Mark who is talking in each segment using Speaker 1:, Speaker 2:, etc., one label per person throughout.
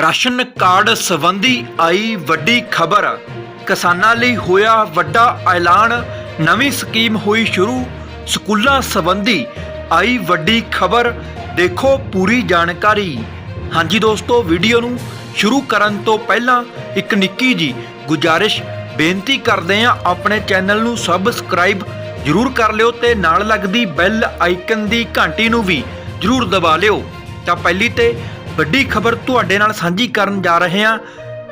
Speaker 1: Ration card ਸੰਬੰਧੀ ਆਈ ਵੱਡੀ ਖਬਰ। ਕਿਸਾਨਾਂ ਲਈ ਹੋਇਆ ਵੱਡਾ ਐਲਾਨ। ਨਵੀਂ ਸਕੀਮ ਹੋਈ ਸ਼ੁਰੂ। ਸਕੂਲਾਂ ਸੰਬੰਧੀ ਆਈ ਵੱਡੀ ਖਬਰ। ਦੇਖੋ ਪੂਰੀ ਜਾਣਕਾਰੀ। ਹਾਂਜੀ ਦੋਸਤੋ, ਵੀਡੀਓ ਨੂੰ ਸ਼ੁਰੂ ਕਰਨ ਤੋਂ ਪਹਿਲਾਂ ਇੱਕ ਨਿੱਕੀ ਜੀ ਗੁਜਾਰਿਸ਼। ਬੇਨਤੀ ਕਰਦੇ ਹਾਂ ਆਪਣੇ ਚੈਨਲ ਨੂੰ ਸਬਸਕ੍ਰਾਈਬ ਜਰੂਰ ਕਰ ਲਿਓ ਤੇ ਨਾਲ ਲੱਗਦੀ ਬੈਲ ਆਈਕਨ ਦੀ ਘੰਟੀ ਨੂੰ ਵੀ ਜਰੂਰ ਦਬਾ ਲਿਓ। ਤਾਂ ਪਹਿਲੀ ਤੇ ਵੱਡੀ ਖਬਰ ਤੁਹਾਡੇ ਨਾਲ ਸਾਂਝੀ ਕਰਨ ਜਾ ਰਹੇ ਹਾਂ।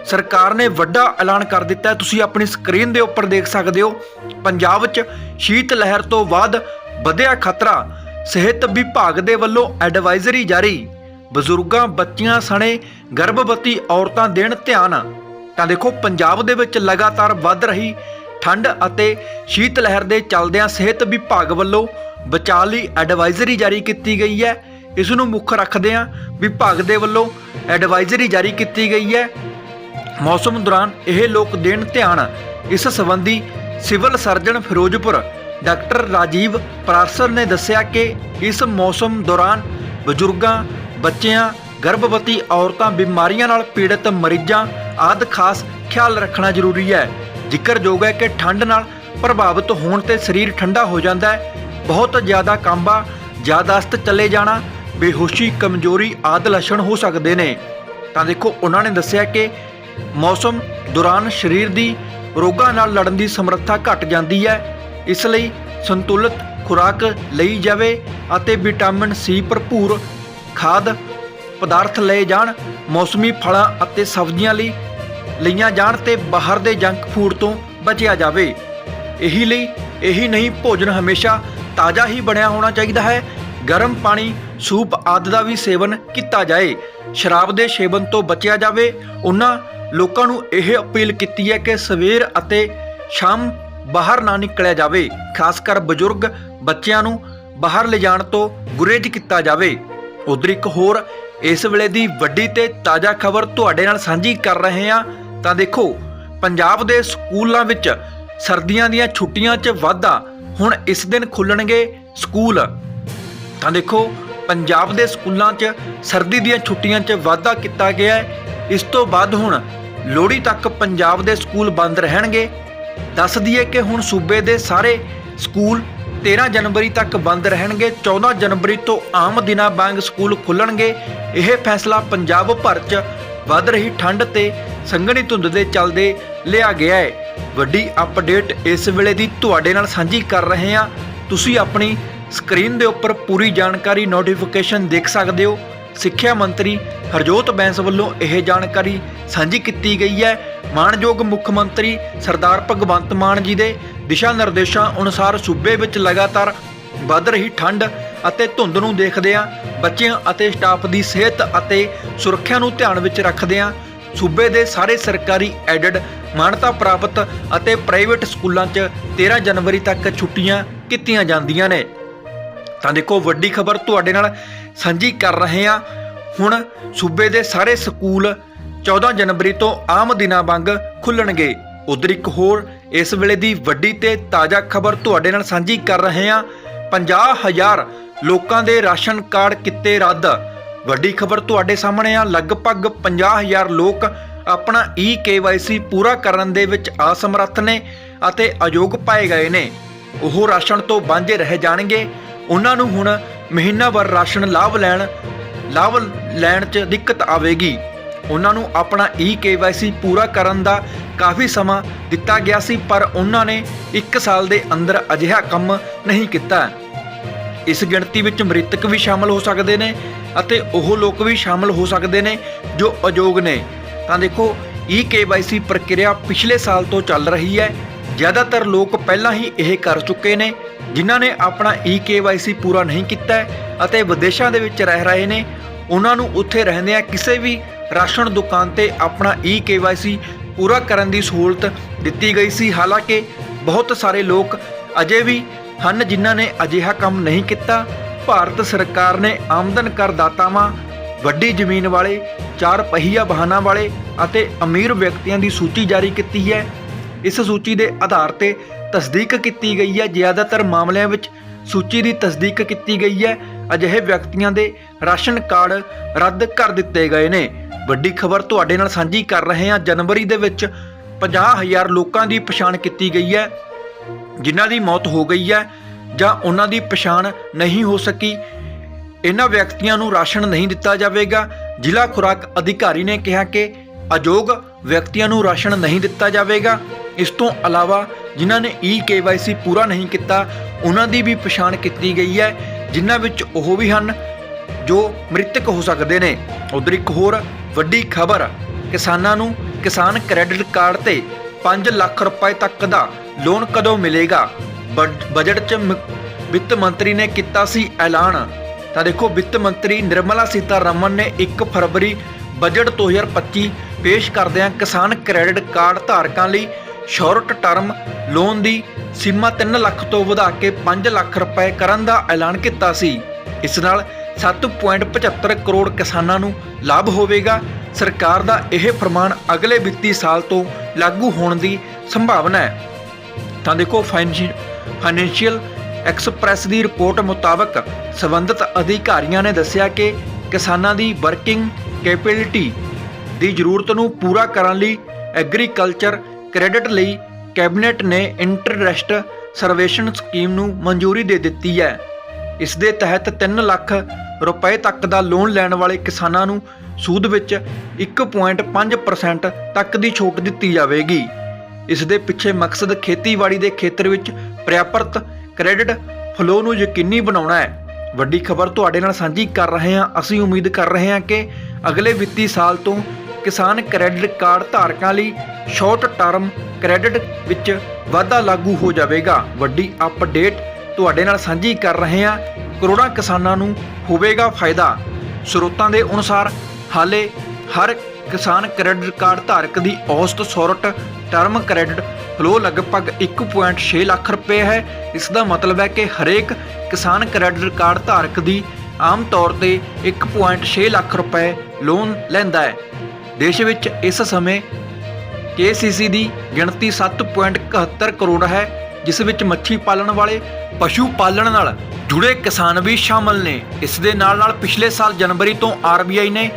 Speaker 1: ਸਰਕਾਰ ਨੇ ਵੱਡਾ ਐਲਾਨ ਕਰ ਦਿੱਤਾ ਤੁਸੀਂ ਆਪਣੀ ਸਕਰੀਨ ਦੇ ਉੱਪਰ ਦੇਖ ਸਕਦੇ ਹੋ। ਪੰਜਾਬ 'ਚ ਸ਼ੀਤ ਲਹਿਰ ਤੋਂ ਬਾਅਦ ਵਧਿਆ ਖਤਰਾ। ਸਿਹਤ ਵਿਭਾਗ ਦੇ ਵੱਲੋਂ ਐਡਵਾਈਜ਼ਰੀ ਜਾਰੀ। ਬਜ਼ੁਰਗਾਂ, ਬੱਚੀਆਂ ਸਣੇ ਗਰਭਵਤੀ ਔਰਤਾਂ ਦੇਣ ਧਿਆਨ। ਤਾਂ ਦੇਖੋ, ਪੰਜਾਬ ਦੇ ਵਿੱਚ ਲਗਾਤਾਰ ਵੱਧ ਰਹੀ ਠੰਡ ਅਤੇ ਸ਼ੀਤ ਲਹਿਰ ਦੇ ਚੱਲਦਿਆਂ ਸਿਹਤ ਵਿਭਾਗ ਵੱਲੋਂ ਬਚਾਅ ਲਈ ਐਡਵਾਈਜ਼ਰੀ ਜਾਰੀ ਕੀਤੀ ਗਈ ਹੈ। ਇਸ ਨੂੰ ਮੁੱਖ ਰੱਖਦਿਆਂ ਵਿਭਾਗ ਦੇ ਵੱਲੋਂ ਐਡਵਾਈਜ਼ਰੀ ਜਾਰੀ ਕੀਤੀ ਗਈ ਹੈ। ਮੌਸਮ ਦੌਰਾਨ ਇਹ ਲੋਕ ਦੇਣ ਧਿਆਨ ਇਸ ਸੰਬੰਧੀ civil surgeon Ferozepur doctor Rajeev Parashar ਨੇ ਦੱਸਿਆ ਕਿ ਇਸ ਮੌਸਮ ਦੌਰਾਨ ਬਜ਼ੁਰਗਾਂ, ਬੱਚਿਆਂ, ਗਰਭਵਤੀ ਔਰਤਾਂ, ਬਿਮਾਰੀਆਂ ਨਾਲ ਪੀੜਤ ਮਰੀਜ਼ਾਂ ਆਦਿ ਖਾਸ ਖਿਆਲ ਰੱਖਣਾ ਜ਼ਰੂਰੀ ਹੈ। ਜ਼ਿਕਰਯੋਗ ਹੈ ਕਿ ਠੰਡ ਨਾਲ ਪ੍ਰਭਾਵਿਤ ਹੋਣ ਤੇ ਸਰੀਰ ਠੰਡਾ ਹੋ ਜਾਂਦਾ ਹੈ। ਬਹੁਤ ਜ਼ਿਆਦਾ ਕਾਂਬਾ, ਜ਼ਿਆਦਾਸਤ ਚਲੇ ਜਾਣਾ ਬੇਹੋਸ਼ੀ, ਕਮਜ਼ੋਰੀ ਆਦਿ ਲੱਛਣ ਹੋ ਸਕਦੇ ਨੇ। ਤਾਂ ਦੇਖੋ, ਉਹਨਾਂ ਨੇ ਦੱਸਿਆ ਕਿ ਮੌਸਮ ਦੌਰਾਨ ਸਰੀਰ ਦੀ ਰੋਗਾਂ ਨਾਲ ਲੜਨ ਦੀ ਸਮਰੱਥਾ ਘਟ ਜਾਂਦੀ ਹੈ। ਇਸ ਲਈ ਸੰਤੁਲਿਤ ਖੁਰਾਕ ਲਈ ਜਾਵੇ ਅਤੇ ਵਿਟਾਮਿਨ ਸੀ ਭਰਪੂਰ ਖਾਦ ਪਦਾਰਥ ਲਏ ਜਾਣ, ਮੌਸਮੀ ਫਲਾਂ ਅਤੇ ਸਬਜ਼ੀਆਂ ਲਈ ਲਈਆਂ ਜਾਣ ਤੇ ਬਾਹਰ ਦੇ ਜੰਕ ਫੂਡ ਤੋਂ ਬਚਿਆ ਜਾਵੇ। ਇਹੀ ਲਈ, ਇਹੀ ਨਹੀਂ, ਭੋਜਨ ਹਮੇਸ਼ਾ ਤਾਜ਼ਾ ਹੀ ਬਣਿਆ ਹੋਣਾ ਚਾਹੀਦਾ ਹੈ। ਗਰਮ ਪਾਣੀ ਸੂਪ ਆਦਿ ਦਾ ਵੀ ਸੇਵਨ ਕੀਤਾ ਜਾਏ। ਸ਼ਰਾਬ ਦੇ ਸੇਵਨ ਤੋਂ ਬਚਿਆ ਜਾਵੇ, ਉਹਨਾਂ ਲੋਕਾਂ ਨੂੰ ਇਹ ਅਪੀਲ ਕੀਤੀ ਹੈ ਕਿ ਸਵੇਰ ਅਤੇ ਸ਼ਾਮ ਬਾਹਰ ਨਾ ਨਿਕਲਿਆ ਜਾਵੇ। ਖਾਸ ਕਰ ਬਜ਼ੁਰਗ ਬੱਚਿਆਂ ਨੂੰ ਬਾਹਰ ਲਿਜਾਣ ਤੋਂ ਗੁਰੇਜ਼ ਕੀਤਾ ਜਾਵੇ। ਉਧਰ ਇੱਕ ਹੋਰ, ਇਸ ਵੇਲੇ ਦੀ ਵੱਡੀ ਤੇ ਤਾਜ਼ਾ ਖਬਰ ਤੁਹਾਡੇ ਨਾਲ ਸਾਂਝੀ ਕਰ ਰਹੇ ਹਾਂ। ਤਾਂ ਦੇਖੋ, ਪੰਜਾਬ ਦੇ ਸਕੂਲਾਂ ਵਿੱਚ ਸਰਦੀਆਂ ਦੀਆਂ ਛੁੱਟੀਆਂ 'ਚ ਵਾਧਾ। ਹੁਣ ਇਸ ਦਿਨ ਖੁੱਲਣਗੇ ਸਕੂਲ। ਤਾਂ ਦੇਖੋ ਪੰਜਾਬ ਦੇ ਸਕੂਲਾਂ 'ਚ ਸਰਦੀ ਦੀਆਂ ਛੁੱਟੀਆਂ 'ਚ ਵਾਧਾ ਕੀਤਾ ਗਿਆ ਹੈ। ਇਸ ਤੋਂ ਬਾਅਦ ਹੁਣ ਲੋਹੜੀ ਤੱਕ ਪੰਜਾਬ ਦੇ ਸਕੂਲ ਬੰਦ ਰਹਿਣਗੇ। ਦੱਸ ਦਈਏ ਕਿ ਹੁਣ ਸੂਬੇ ਦੇ ਸਾਰੇ ਸਕੂਲ 13 ਜਨਵਰੀ ਤੱਕ ਬੰਦ ਰਹਿਣਗੇ। 14 ਜਨਵਰੀ ਤੋਂ ਆਮ ਦਿਨਾਂ ਵਾਂਗ ਸਕੂਲ ਖੁੱਲਣਗੇ। ਇਹ ਫੈਸਲਾ ਪੰਜਾਬ ਭਰ 'ਚ ਵੱਧ ਰਹੀ ਠੰਡ ਤੇ ਸੰਘਣੀ ਧੁੰਦ ਦੇ ਚੱਲਦੇ ਲਿਆ ਗਿਆ ਹੈ। ਵੱਡੀ ਅਪਡੇਟ ਇਸ ਵੇਲੇ ਦੀ ਤੁਹਾਡੇ ਨਾਲ ਸਾਂਝੀ ਕਰ ਰਹੇ ਹਾਂ। ਤੁਸੀਂ ਆਪਣੀ ਸਕਰੀਨ ਦੇ ਉੱਪਰ ਪੂਰੀ ਜਾਣਕਾਰੀ ਨੋਟੀਫਿਕੇਸ਼ਨ ਦੇਖ ਸਕਦੇ ਹੋ। ਸਿੱਖਿਆ ਮੰਤਰੀ ਹਰਜੋਤ ਬੈਂਸ ਵੱਲੋਂ ਇਹ ਜਾਣਕਾਰੀ ਸਾਂਝੀ ਕੀਤੀ ਗਈ ਹੈ। ਮਾਣਯੋਗ ਮੁੱਖ ਮੰਤਰੀ ਸਰਦਾਰ ਭਗਵੰਤ ਮਾਨ ਜੀ ਦੇ ਦਿਸ਼ਾ ਨਿਰਦੇਸ਼ਾਂ ਅਨੁਸਾਰ ਸੂਬੇ ਵਿੱਚ ਲਗਾਤਾਰ ਵੱਧ ਰਹੀ ਠੰਡ ਅਤੇ ਧੁੰਦ ਨੂੰ ਦੇਖਦਿਆਂ ਬੱਚਿਆਂ ਅਤੇ ਸਟਾਫ ਦੀ ਸਿਹਤ ਅਤੇ ਸੁਰੱਖਿਆ ਨੂੰ ਧਿਆਨ ਵਿੱਚ ਰੱਖਦਿਆਂ ਸੂਬੇ ਦੇ ਸਾਰੇ ਸਰਕਾਰੀ ਐਡਡ ਮਾਨਤਾ ਪ੍ਰਾਪਤ ਅਤੇ ਪ੍ਰਾਈਵੇਟ ਸਕੂਲਾਂ 'ਚ 13 ਜਨਵਰੀ ਤੱਕ ਛੁੱਟੀਆਂ ਕੀਤੀਆਂ ਜਾਂਦੀਆਂ ਨੇ। ਤਾਂ ਦੇਖੋ ਵੱਡੀ ਖਬਰ ਤੁਹਾਡੇ ਨਾਲ ਸਾਂਝੀ ਕਰ ਰਹੇ ਹਾਂ। ਹੁਣ ਸੂਬੇ ਦੇ ਸਾਰੇ ਸਕੂਲ 14 ਜਨਵਰੀ ਤੋਂ ਆਮ ਦਿਨਾਂ ਵਾਂਗ ਖੁੱਲਣਗੇ। ਉਧਰ ਇੱਕ ਹੋਰ, ਇਸ ਵੇਲੇ ਦੀ ਵੱਡੀ ਤੇ ਤਾਜ਼ਾ ਖਬਰ ਤੁਹਾਡੇ ਨਾਲ ਸਾਂਝੀ ਕਰ ਰਹੇ ਹਾਂ। 50000 ਲੋਕਾਂ ਦੇ ਰਾਸ਼ਨ ਕਾਰਡ ਕਿਤੇ ਰੱਦ। ਵੱਡੀ ਖਬਰ ਤੁਹਾਡੇ ਸਾਹਮਣੇ ਆ, ਲਗਭਗ 50000 ਲੋਕ ਆਪਣਾ ਈ ਪੂਰਾ ਕਰਨ ਦੇ ਵਿੱਚ ਅਸਮਰੱਥ ਨੇ ਅਤੇ ਅਯੋਗ ਪਾਏ ਗਏ ਨੇ। ਉਹ ਰਾਸ਼ਨ ਤੋਂ ਵਾਂਝੇ ਰਹਿ ਜਾਣਗੇ। ਉਹਨਾਂ ਨੂੰ ਹੁਣ ਮਹੀਨਾਵਾਰ ਰਾਸ਼ਨ ਲਾਭ ਲੈਣ ਲਾਭ ਲੈਣ 'ਚ ਦਿੱਕਤ ਆਵੇਗੀ। ਉਹਨਾਂ ਨੂੰ ਆਪਣਾ ਈ ਪੂਰਾ ਕਰਨ ਦਾ ਕਾਫੀ ਸਮਾਂ ਦਿੱਤਾ ਗਿਆ ਸੀ, ਪਰ ਉਹਨਾਂ ਨੇ 1 ਸਾਲ ਦੇ ਅੰਦਰ ਅਜਿਹਾ ਕੰਮ ਨਹੀਂ ਕੀਤਾ। ਇਸ ਗਿਣਤੀ ਵਿੱਚ ਮ੍ਰਿਤਕ ਵੀ ਸ਼ਾਮਲ ਹੋ ਸਕਦੇ ਨੇ ਅਤੇ ਉਹ ਲੋਕ ਵੀ ਸ਼ਾਮਲ ਹੋ ਸਕਦੇ ਨੇ ਜੋ ਅਯੋਗ ਨੇ। ਤਾਂ ਦੇਖੋ, ਈ ਪ੍ਰਕਿਰਿਆ ਪਿਛਲੇ ਸਾਲ ਤੋਂ ਚੱਲ ਰਹੀ ਹੈ। ਜ਼ਿਆਦਾਤਰ ਲੋਕ ਪਹਿਲਾਂ ਹੀ ਇਹ ਕਰ ਚੁੱਕੇ ਨੇ, ਜਿਨ੍ਹਾਂ ਨੇ ਆਪਣਾ ਈ ਪੂਰਾ ਨਹੀਂ ਕੀਤਾ ਅਤੇ ਵਿਦੇਸ਼ਾਂ ਦੇ ਵਿੱਚ ਰਹਿ ਰਹੇ ਨੇ। ਉਹਨਾਂ ਨੂੰ ਉੱਥੇ ਰਹਿੰਦਿਆਂ ਕਿਸੇ ਵੀ ਰਾਸ਼ਨ ਦੁਕਾਨ ਤੇ ਆਪਣਾ ਈ ਪੂਰਾ ਕਰਨ ਦੀ ਸਹੂਲਤ ਦਿੱਤੀ ਗਈ ਸੀ। ਹਾਲਾਂਕਿ ਬਹੁਤ ਸਾਰੇ ਲੋਕ ਅਜੇ ਵੀ ਹਨ ਜਿਨ੍ਹਾਂ ਨੇ ਅਜਿਹਾ ਕੰਮ ਨਹੀਂ ਕੀਤਾ। ਭਾਰਤ ਸਰਕਾਰ ਨੇ ਆਮਦਨ ਕਰਦਾਤਾਵਾਂ ਵੱਡੀ ਜ਼ਮੀਨ ਵਾਲੇ, ਚਾਰ ਪਹੀਆ ਵਾਹਨਾਂ ਵਾਲੇ ਅਤੇ ਅਮੀਰ ਵਿਅਕਤੀਆਂ ਦੀ ਸੂਚੀ ਜਾਰੀ ਕੀਤੀ ਹੈ। ਇਸ ਸੂਚੀ ਦੇ ਆਧਾਰ ਤੇ ਤਸਦੀਕ ਕੀਤੀ ਗਈ ਹੈ। ਜ਼ਿਆਦਾਤਰ ਮਾਮਲਿਆਂ ਵਿੱਚ ਸੂਚੀ ਦੀ ਤਸਦੀਕ ਕੀਤੀ ਗਈ ਹੈ। ਅਜਿਹੇ ਵਿਅਕਤੀਆਂ ਦੇ ਰਾਸ਼ਨ ਕਾਰਡ ਰੱਦ ਕਰ ਦਿੱਤੇ ਗਏ ਨੇ। ਵੱਡੀ ਖਬਰ ਤੁਹਾਡੇ ਨਾਲ ਸਾਂਝੀ ਕਰ ਰਹੇ ਹਾਂ। ਜਨਵਰੀ ਦੇ ਵਿੱਚ 50000 ਲੋਕਾਂ ਦੀ ਪਛਾਣ ਕੀਤੀ ਗਈ ਹੈ। ਜਿਨ੍ਹਾਂ ਦੀ ਮੌਤ ਹੋ ਗਈ ਹੈ ਜਾਂ ਉਹਨਾਂ ਦੀ ਪਛਾਣ ਨਹੀਂ ਹੋ ਸਕੀ, ਇਹਨਾਂ ਵਿਅਕਤੀਆਂ ਨੂੰ ਰਾਸ਼ਨ ਨਹੀਂ ਦਿੱਤਾ ਜਾਵੇਗਾ। ਜ਼ਿਲ੍ਹਾ ਖੁਰਾਕ ਅਧਿਕਾਰੀ ਨੇ ਕਿਹਾ ਕਿ ਅਯੋਗ ਵਿਅਕਤੀਆਂ ਨੂੰ ਰਾਸ਼ਨ ਨਹੀਂ ਦਿੱਤਾ ਜਾਵੇਗਾ। ਇਸ ਤੋਂ ਇਲਾਵਾ ਜਿਨ੍ਹਾਂ ਨੇ ਈ ਕੇਵਾਈਸੀ ਪੂਰਾ ਨਹੀਂ ਕੀਤਾ, ਉਹਨਾਂ ਦੀ ਵੀ ਪਛਾਣ ਕੀਤੀ ਗਈ ਹੈ, ਜਿਨ੍ਹਾਂ ਵਿੱਚ ਉਹ ਵੀ ਹਨ ਜੋ ਮ੍ਰਿਤਕ ਹੋ ਸਕਦੇ ਨੇ। ਉਧਰ ਇੱਕ ਹੋਰ ਵੱਡੀ ਖਬਰ, ਕਿਸਾਨਾਂ ਨੂੰ ਕਿਸਾਨ ਕ੍ਰੈਡਿਟ ਕਾਰਡ ਤੇ 5 ਲੱਖ ਰੁਪਏ ਤੱਕ ਦਾ ਲੋਨ ਕਦੋਂ ਮਿਲੇਗਾ? ਬਜ- ਬਜਟ 'ਚ ਵਿੱਤ ਮੰਤਰੀ ਨੇ ਕੀਤਾ ਸੀ ਐਲਾਨ। ਤਾਂ ਦੇਖੋ, ਵਿੱਤ ਮੰਤਰੀ ਨਿਰਮਲਾ ਸੀਤਾਰਮਨ ਨੇ 1 ਫਰਵਰੀ ਬਜਟ 2025 ਪੇਸ਼ ਕਰਦਿਆਂ ਕਿਸਾਨ ਕ੍ਰੈਡਿਟ ਕਾਰਡ ਧਾਰਕਾਂ ਲਈ ਸ਼ਾਰਟ ਟਰਮ ਲੋਨ ਦੀ ਸੀਮਾ 3 ਲੱਖ ਤੋਂ ਵਧਾ ਕੇ 5 ਲੱਖ ਰੁਪਏ ਕਰਨ ਦਾ ਐਲਾਨ ਕੀਤਾ ਸੀ। ਇਸ ਨਾਲ 7.75 ਕਰੋੜ ਕਿਸਾਨਾਂ ਨੂੰ ਲਾਭ ਹੋਵੇਗਾ। ਸਰਕਾਰ ਦਾ ਇਹ ਫਰਮਾਨ ਅਗਲੇ ਵਿੱਤੀ ਸਾਲ ਤੋਂ ਲਾਗੂ ਹੋਣ ਦੀ ਸੰਭਾਵਨਾ ਹੈ। ਤਾਂ ਦੇਖੋ ਫਾਈਨੈਂਸ਼ੀਅਲ ਐਕਸਪ੍ਰੈਸ ਦੀ ਰਿਪੋਰਟ ਮੁਤਾਬਕ ਸਬੰਧਤ ਅਧਿਕਾਰੀਆਂ ਨੇ ਦੱਸਿਆ ਕਿ ਕਿਸਾਨਾਂ ਦੀ ਵਰਕਿੰਗ ਕੈਪੈਬਿਲਿਟੀ ਦੀ ਜ਼ਰੂਰਤ ਨੂੰ ਪੂਰਾ ਕਰਨ ਲਈ ਐਗਰੀਕਲਚਰ ਕ੍ਰੈਡਿਟ ਲਈ ਕੈਬਨਿਟ ਨੇ ਇੰਟਰਸਟ ਸਰਵੇਸ਼ਨ ਸਕੀਮ ਨੂੰ ਮਨਜ਼ੂਰੀ ਦੇ ਦਿੱਤੀ ਹੈ। ਇਸ ਦੇ ਤਹਿਤ 3 ਲੱਖ ਰੁਪਏ ਤੱਕ ਦਾ ਲੋਨ ਲੈਣ ਵਾਲੇ ਕਿਸਾਨਾਂ ਨੂੰ ਸੂਦ ਵਿੱਚ 1.5% ਤੱਕ ਦੀ ਛੋਟ ਦਿੱਤੀ ਜਾਵੇਗੀ। ਇਸ ਦੇ ਪਿੱਛੇ ਮਕਸਦ ਖੇਤੀਬਾੜੀ ਦੇ ਖੇਤਰ ਵਿੱਚ ਪ੍ਰਿਆਪਰਤ ਕ੍ਰੈਡਿਟ ਫਲੋ ਨੂੰ ਯਕੀਨੀ ਬਣਾਉਣਾ ਹੈ। ਵੱਡੀ ਖਬਰ ਤੁਹਾਡੇ ਨਾਲ ਸਾਂਝੀ ਕਰ ਰਹੇ ਹਾਂ। ਅਸੀਂ ਉਮੀਦ ਕਰ ਰਹੇ ਹਾਂ ਕਿ ਅਗਲੇ ਵਿੱਤੀ ਸਾਲ ਤੋਂ ਕਿਸਾਨ ਕ੍ਰੈਡਿਟ ਕਾਰਡ ਧਾਰਕਾਂ ਲਈ ਸ਼ਾਰਟ ਟਰਮ ਕ੍ਰੈਡਿਟ ਵਿੱਚ ਵਾਧਾ ਲਾਗੂ ਹੋ ਜਾਵੇਗਾ। ਵੱਡੀ ਅਪਡੇਟ ਤੁਹਾਡੇ ਨਾਲ ਸਾਂਝੀ ਕਰ ਰਹੇ ਹਾਂ। ਕਰੋੜਾਂ ਕਿਸਾਨਾਂ ਨੂੰ ਹੋਵੇਗਾ ਫਾਇਦਾ। ਸਰੋਤਾਂ ਦੇ ਅਨੁਸਾਰ ਹਾਲੇ ਹਰ ਕਿਸਾਨ ਕ੍ਰੈਡਿਟ ਕਾਰਡ ਧਾਰਕ ਦੀ ਔਸਤ ਸ਼ਾਰਟ ਟਰਮ ਕ੍ਰੈਡਿਟ ਫਲੋ ਲਗਭਗ 1.6 ਲੱਖ ਰੁਪਏ ਹੈ। ਇਸ ਦਾ ਮਤਲਬ ਹੈ ਕਿ ਹਰੇਕ ਕਿਸਾਨ ਕ੍ਰੈਡਿਟ ਕਾਰਡ ਧਾਰਕ ਦੀ ਆਮ ਤੌਰ ਤੇ 1.6 ਲੱਖ ਰੁਪਏ ਲੋਨ ਲੈਂਦਾ ਹੈ। ਦੇਸ਼ ਵਿੱਚ ਇਸ ਸਮੇਂ KCC ਦੀ ਗਿਣਤੀ 7.71 ਕਰੋੜ ਹੈ, ਜਿਸ ਵਿੱਚ ਮੱਛੀ ਪਾਲਣ ਵਾਲੇ, ਪਸ਼ੂ ਪਾਲਣ ਨਾਲ ਜੁੜੇ ਕਿਸਾਨ ਵੀ ਸ਼ਾਮਲ ਨੇ। ਇਸ ਦੇ ਨਾਲ ਨਾਲ ਪਿਛਲੇ ਸਾਲ ਜਨਵਰੀ ਤੋਂ RBI ਨੇ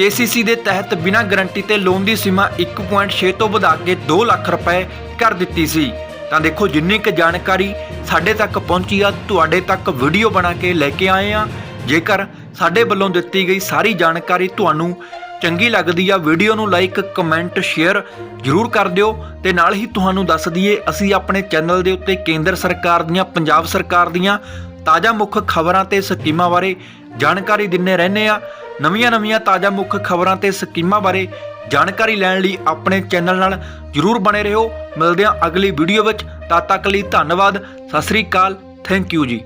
Speaker 1: KCC ਦੇ ਤਹਿਤ ਬਿਨਾਂ ਗਾਰੰਟੀ ਤੇ ਲੋਨ ਦੀ ਸੀਮਾ 1.6 ਤੋਂ ਵਧਾ ਕੇ 2 ਲੱਖ ਰੁਪਏ ਕਰ ਦਿੱਤੀ ਸੀ। ਤਾਂ ਦੇਖੋ, ਜਿੰਨੀ ਕੁ ਜਾਣਕਾਰੀ ਸਾਡੇ ਤੱਕ ਪਹੁੰਚੀ ਆ, ਤੁਹਾਡੇ ਤੱਕ ਵੀਡੀਓ ਬਣਾ ਕੇ ਲੈ ਕੇ ਆਏ ਆ। ਜੇਕਰ ਸਾਡੇ ਵੱਲੋਂ ਦਿੱਤੀ ਗਈ ਸਾਰੀ ਜਾਣਕਾਰੀ ਤੁਹਾਨੂੰ ਚੰਗੀ ਲੱਗਦੀ ਆ ਵੀਡੀਓ ਨੂੰ ਲਾਈਕ ਕਮੈਂਟ ਸ਼ੇਅਰ ਜ਼ਰੂਰ ਕਰ ਦਿਓ ਤੇ ਨਾਲ ਹੀ ਤੁਹਾਨੂੰ ਦੱਸ ਦਈਏ, ਅਸੀਂ ਆਪਣੇ ਚੈਨਲ ਦੇ ਉੱਤੇ ਕੇਂਦਰ ਸਰਕਾਰ ਦੀਆਂ, ਪੰਜਾਬ ਸਰਕਾਰ ਦੀਆਂ ਤਾਜ਼ਾ ਮੁੱਖ ਖਬਰਾਂ ਤੇ ਸਕੀਮਾਂ ਬਾਰੇ ਜਾਣਕਾਰੀ ਦਿੰਨੇ ਰਹਿੰਦੇ ਆ। ਨਵੀਆਂ-ਨਵੀਆਂ ਤਾਜ਼ਾ ਮੁੱਖ ਖਬਰਾਂ ਤੇ ਸਕੀਮਾਂ ਬਾਰੇ ਜਾਣਕਾਰੀ ਲੈਣ ਲਈ ਆਪਣੇ ਚੈਨਲ ਨਾਲ ਜਰੂਰ ਬਣੇ ਰਹੋ। ਮਿਲਦੇ ਹਾਂ ਅਗਲੀ ਵੀਡੀਓ ਵਿੱਚ। ਤਦ ਤੱਕ ਲਈ ਧੰਨਵਾਦ। ਸਤਿ ਸ੍ਰੀ ਅਕਾਲ। ਥੈਂਕ ਯੂ ਜੀ।